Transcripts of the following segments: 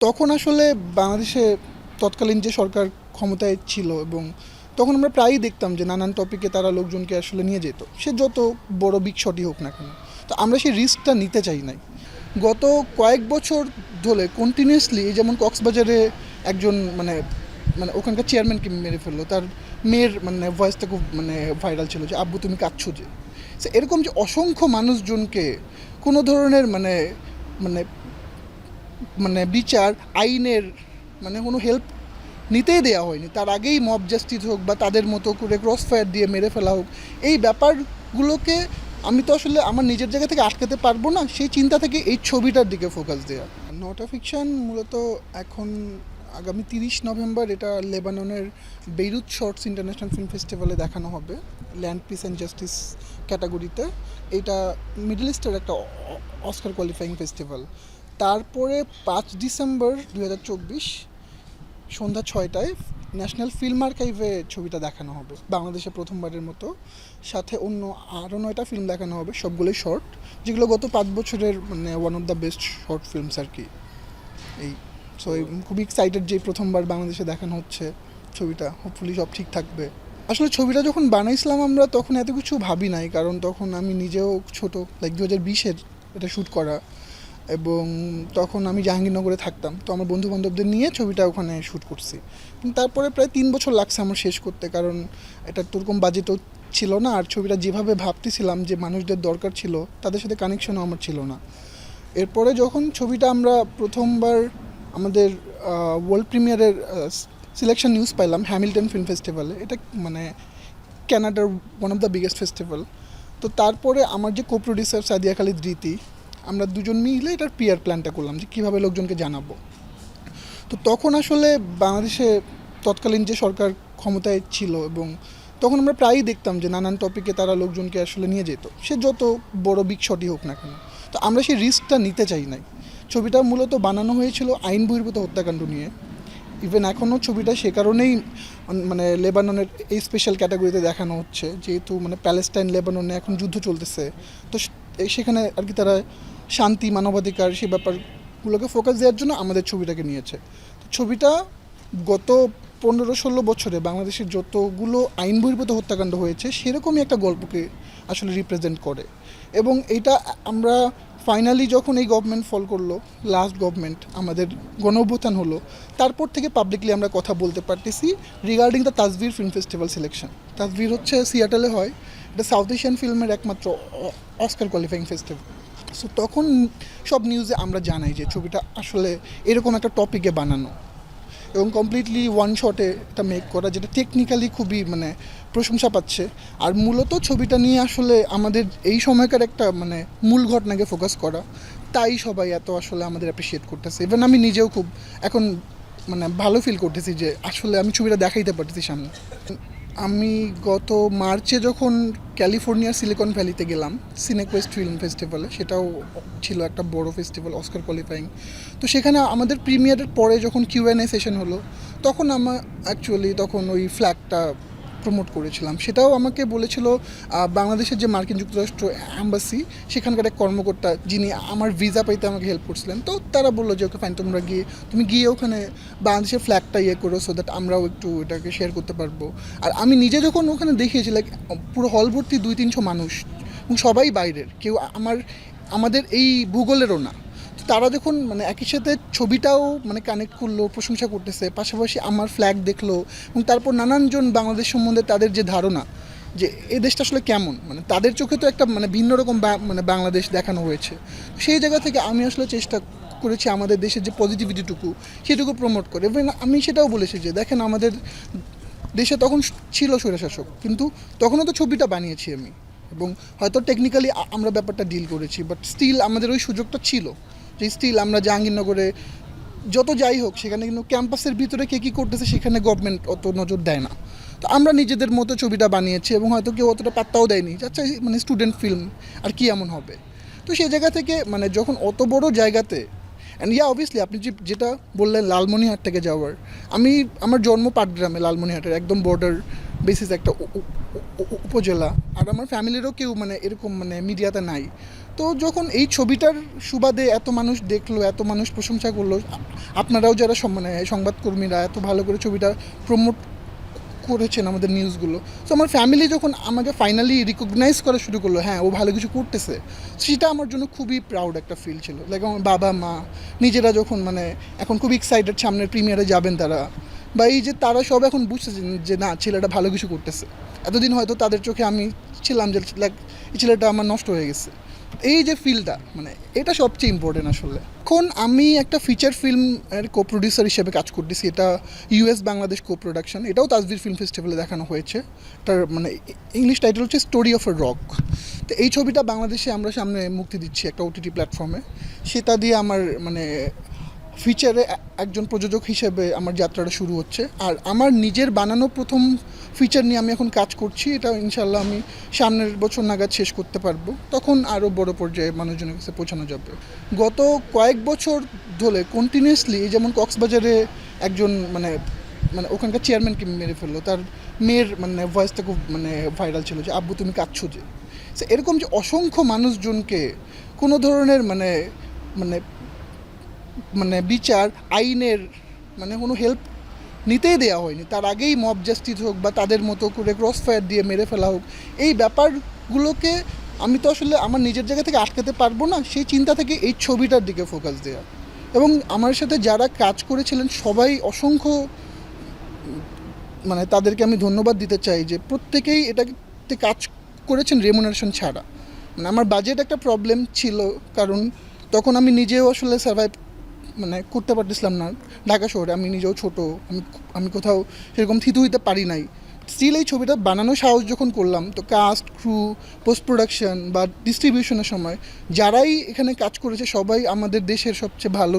তখন আসলে বাংলাদেশে তৎকালীন যে সরকার ক্ষমতায় ছিল এবং তখন আমরা প্রায়ই দেখতাম যে নানান টপিকে তারা লোকজনকে আসলে নিয়ে যেত। সে যত বড় বিগ শটই হোক না কেন। তো আমরা সেই রিস্কটা নিতে চাই নাই। গত কয়েক বছর ধরে কন্টিনিউয়াসলি যেমন কক্সবাজারে একজন মানে মানে ওখানকার চেয়ারম্যানকে মেরে ফেলল। তার মেয়ের মানে ভয়েসটা খুব মানে ভাইরাল ছিল যে, আব্বু, তুমি কাঁদছো যে। এরকম যে অসংখ্য মানুষজনকে কোনো ধরনের মানে মানে মানে বিচার, আইনের মানে কোনো হেল্প নিতেই দেওয়া হয়নি। তার আগেই মব জাস্টিস হোক বা তাদের মতো করে ক্রস ফায়ার দিয়ে মেরে ফেলা হোক, এই ব্যাপারগুলোকে আমি তো আসলে আমার নিজের জায়গা থেকে আটকাতে পারব না, সেই চিন্তা থেকে এই ছবিটার দিকে ফোকাস দেওয়া নটা ফিকশন মূলত এখন আগামী তিরিশ নভেম্বর এটা লেবাননের বেইরুত শর্টস ইন্টারন্যাশনাল ফিল্ম ফেস্টিভ্যালে দেখানো হবে ল্যান্ড পিস অ্যান্ড জাস্টিস ক্যাটাগরিতে এটা মিডল ইস্টের একটা অস্কার কোয়ালিফাইং ফেস্টিভ্যাল তারপরে পাঁচ ডিসেম্বর দু হাজার চব্বিশ সন্ধ্যা ছয়টায় ন্যাশনাল ফিল্ম আর্কাইভে ছবিটা দেখানো হবে। বাংলাদেশে প্রথমবারের মতো। সাথে অন্য আরও নয়টা ফিল্ম দেখানো হবে, সবগুলোই শর্ট, যেগুলো গত পাঁচ বছরের মানে one of the best short films আর কি। এই সো খুবই এক্সাইটেড যে প্রথমবার বাংলাদেশে দেখানো হচ্ছে ছবিটা। হোপফুলি সব ঠিক থাকবে। আসলে ছবিটা যখন বানাইছিলাম আমরা, তখন এত কিছু ভাবি নাই, কারণ তখন আমি নিজেও ছোট লাইক দু হাজার বিশের এটা শ্যুট করা। এবং তখন আমি জাহাঙ্গীরনগরে থাকতাম। তো আমার বন্ধু বান্ধবদের নিয়ে ছবিটা ওখানে শ্যুট করছি। কিন্তু তারপরে প্রায় তিন বছর লাগছে আমার শেষ করতে, কারণ এটা তোরকম বাজেটও ছিল না। আর ছবিটা যেভাবে ভাবতেছিলাম যে মানুষদের দরকার ছিল, তাদের সাথে কানেকশনও আমার ছিল না। এরপরে যখন ছবিটা আমরা প্রথমবার আমাদের ওয়ার্ল্ড প্রিমিয়ারের সিলেকশন নিউজ পাইলাম হ্যামিল্টন ফিল্ম ফেস্টিভ্যালে এটা মানে ক্যানাডার one of the biggest festival তো তারপরে আমার যে কো প্রডিউসার সাদিয়া খালিদ রীতি আমরা দুজন মিলে এটার পিয়ার প্ল্যানটা করলাম যে কীভাবে লোকজনকে জানাব। তো তখন আসলে বাংলাদেশে তৎকালীন যে সরকার ক্ষমতায় ছিল এবং তখন আমরা প্রায়ই দেখতাম যে নানান টপিকে তারা লোকজনকে আসলে নিয়ে যেত। সে যত বড় বিগ শটই হোক না কেন। তো আমরা সেই রিস্কটা নিতে চাই নাই। ছবিটা মূলত বানানো হয়েছিল আইন বহির্ভূত হত্যাকাণ্ড নিয়ে। ইভেন এখনও ছবিটা সে কারণেই মানে লেবাননের এই স্পেশাল ক্যাটাগরিতে দেখানো হচ্ছে। যেহেতু মানে প্যালেস্টাইন লেবাননে এখন যুদ্ধ চলতেছে। তো সেখানে আর কি তারা শান্তি, মানবাধিকার সেই ব্যাপারগুলোকে ফোকাস দেওয়ার জন্য আমাদের ছবিটাকে নিয়েছে। তো ছবিটা গত পনেরো ষোলো বছরে বাংলাদেশের যতগুলো আইন বহির্ভূত হত্যাকাণ্ড হয়েছে, সেরকমই একটা গল্পকে আসলে রিপ্রেজেন্ট করে। এবং এটা আমরা ফাইনালি যখন এই গভর্নমেন্ট ফল করল লাস্ট গভর্নমেন্ট আমাদের গণ অভ্যুত্থান হলো, তারপর থেকে পাবলিকলি আমরা কথা বলতে পারতেছি regarding the Tasveer film festival selection Tasveer হচ্ছে সিয়াটেলে হয়, এটা সাউথ এশিয়ান ফিল্মের একমাত্র অস্কার কোয়ালিফাইং ফেস্টিভ্যাল সো তখন সব নিউজে আমরা জানাই যে ছবিটা আসলে এরকম একটা টপিকে বানানো। এবং কমপ্লিটলি ওয়ান শটে এটা মেক করা, যেটা টেকনিক্যালি খুবই মানে প্রশংসা পাচ্ছে। আর মূলত ছবিটা নিয়ে আসলে আমাদের এই সময়কার একটা মানে মূল ঘটনাকে ফোকাস করা। তাই সবাই এত আসলে আমাদের অ্যাপ্রিসিয়েট করতেছে। ইভেন আমি নিজেও খুব এখন মানে ভালো ফিল করতেছি যে আসলে আমি ছবিটা দেখাইতে পারতেছি সামনে। আমি গত মার্চে যখন ক্যালিফোর্নিয়ার সিলিকন ভ্যালিতে গেলাম সিনেকোয়েস্ট ফিল্ম ফেস্টিভ্যালে সেটাও ছিল একটা বড় ফেস্টিভ্যাল অস্কার কোয়ালিফাইং তো সেখানে আমাদের প্রিমিয়ারের পরে যখন কিউএনএ সেশন হলো, তখন আমার অ্যাকচুয়ালি তখন ওই ফ্ল্যাগটা প্রমোট করেছিলাম। সেটাও আমাকে বলেছিল বাংলাদেশের যে মার্কিন যুক্তরাষ্ট্র অ্যাম্বাসি সেখানকার এক কর্মকর্তা যিনি আমার ভিসা পাইতে আমাকে হেল্প করছিলেন। তো তারা বলল যে, ওকে ফাইন তোমরা গিয়ে, তুমি গিয়ে ওখানে বাংলাদেশের ফ্ল্যাগটা ইয়ে করো সো দ্যাট আমরাও একটু এটাকে শেয়ার করতে পারব। আর আমি নিজে যখন ওখানে দেখিয়েছি লাইক পুরো হল ভর্তি দুই তিনশো মানুষ, এবং সবাই বাইরের, কেউ আমার, আমাদের এই ভূগোলেরও না। তারা দেখুন মানে একই সাথে ছবিটাও মানে কানেক্ট করল, প্রশংসা করতেছে। পাশাপাশি আমার ফ্ল্যাগ দেখল এবং তারপর নানানজন বাংলাদেশ সম্বন্ধে তাদের যে ধারণা, যে এ দেশটা আসলে কেমন? মানে তাদের চোখে তো একটা মানে ভিন্ন রকম মানে বাংলাদেশ দেখানো হয়েছে। সেই জায়গা থেকে আমি আসলে চেষ্টা করেছি আমাদের দেশের যে পজিটিভিটিটুকু সেটুকু প্রমোট করে। এবং আমি সেটাও বলেছি যে, দেখেন আমাদের দেশে তখন ছিল স্বৈরশাসক, কিন্তু তখনও তো ছবিটা বানিয়েছি আমি। এবং হয়তো টেকনিক্যালি আমরা ব্যাপারটা ডিল করেছি বাট স্টিল আমাদের ওই সুযোগটা ছিল। যে স্টিল আমরা জাহাঙ্গীরনগরে যত যাই হোক, সেখানে কিন্তু ক্যাম্পাসের ভিতরে কে কী করতেছে সেখানে গভর্নমেন্ট অত নজর দেয় না। তো আমরা নিজেদের মতো ছবিটা বানিয়েছি এবং হয়তো কেউ অতটা পাত্তাও দেয়নি। আচ্ছা মানে স্টুডেন্ট ফিল্ম আর কি এমন হবে? তো সেই জায়গা থেকে মানে যখন অত বড় জায়গাতে অ্যান্ড ইয়া অবভিয়াসলি আপনি যে, যেটা বললেন লালমনিহাট থেকে যাওয়ার, আমি, আমার জন্ম পাটগ্রামে লালমনিহাটের একদম বর্ডার বেসিস একটা উপজেলা। আর আমার ফ্যামিলিরও কেউ মানে এরকম মানে মিডিয়াতে নাই। তো যখন এই ছবিটার সুবাদে এত মানুষ দেখল, এত মানুষ প্রশংসা করল, আপনারাও যারা মানে সংবাদকর্মীরা এত ভালো করে ছবিটা প্রমোট করেছেন আমাদের নিউজগুলো তো আমার ফ্যামিলি যখন আমাকে ফাইনালি রিকগনাইজ করা শুরু করল হ্যাঁ ও ভালো কিছু করতেছে, সেটা আমার জন্য খুবই প্রাউড একটা ফিল ছিল। লাইক আমার বাবা মা নিজেরা যখন মানে এখন খুব এক্সাইটেড সামনের প্রিমিয়ারে যাবেন তারা বা এই যে তারা সব এখন বুঝতেছেন যে না, ছেলেটা ভালো কিছু করতেছে। এতদিন হয়তো তাদের চোখে আমি ছিলাম যে লাইক এই ছেলেটা আমার নষ্ট হয়ে গেছে। এই যে ফিলটা মানে এটা সবচেয়ে ইম্পর্টেন্ট আসলে। এখন আমি একটা ফিচার ফিল্ম এর কো প্রডিউসার হিসেবে কাজ করতেছি। এটা ইউএস বাংলাদেশ কো প্রোডাকশন এটাও তাজবির ফিল্ম ফেস্টিভ্যালে দেখানো হয়েছে। তার মানে ইংলিশ টাইটেল হচ্ছে স্টোরি অফ এ রক তো এই ছবিটা বাংলাদেশে আমরা সামনে মুক্তি দিচ্ছি একটা ওটিটি প্ল্যাটফর্মে সেটা দিয়ে আমার মানে ফিচারে একজন প্রযোজক হিসেবে আমার যাত্রাটা শুরু হচ্ছে। আর আমার নিজের বানানো প্রথম ফিচার নিয়ে আমি এখন কাজ করছি, এটা ইনশাল্লাহ আমি সামনের বছর নাগাদ শেষ করতে পারব। তখন আরও বড় পর্যায়ে মানুষজনের কাছে পৌঁছানো যাবে। গত কয়েক বছর ধরে কন্টিনিউয়াসলি যেমন কক্সবাজারে একজন মানে মানে ওখানকার চেয়ারম্যানকে মেরে ফেলল, তার মেয়ের মানে ভয়েসটা খুব মানে ভাইরাল ছিল যে, আব্বু, তুমি কাঁদছো যে? এরকম যে অসংখ্য মানুষজনকে কোনো ধরনের মানে মানে মানে বিচার, আইনের মানে কোনো হেল্প নিতেই দেওয়া হয়নি। তার আগেই মব জাস্টিস হোক বা তাদের মতো করে ক্রস ফায়ার দিয়ে মেরে ফেলা হোক, এই ব্যাপারগুলোকে আমি তো আসলে আমার নিজের জায়গা থেকে আটকাতে পারব না, সেই চিন্তা থেকে এই ছবিটার দিকে ফোকাস দেওয়া এবং আমার সাথে যারা কাজ করেছিলেন, সবাই অসংখ্য মানে তাদেরকে আমি ধন্যবাদ দিতে চাই যে প্রত্যেকেই এটাতে কাজ করেছেন রেমুনারেশন ছাড়া। মানে আমার বাজেট একটা প্রবলেম ছিল, কারণ তখন আমি নিজেও আসলে সার্ভাইভ মানে করতে পারতেছিলাম না। ঢাকা শহরে আমি নিজেও ছোট, আমি আমি কোথাও সেরকম থিতু হইতে পারি নাই। স্টিল এই ছবিটা বানানো সাহস যখন করলাম, তো কাস্ট ক্রু পোস্ট প্রোডাকশন বা ডিস্ট্রিবিউশনের সময় যারাই এখানে কাজ করেছে, সবাই আমাদের দেশের সবচেয়ে ভালো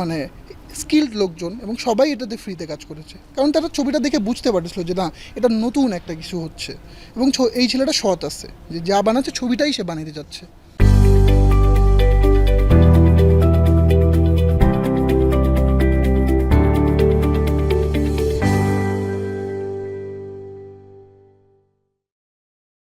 মানে স্কিল্ড লোকজন এবং সবাই এটাতে ফ্রিতে কাজ করেছে। কারণ তারা ছবিটা দেখে বুঝতে পারছিল যে না, এটা নতুন একটা কিছু হচ্ছে। এবং এই ছেলেটা সৎ আছে, যে যা বানাচ্ছে ছবিটাই সে বানাতে যাচ্ছে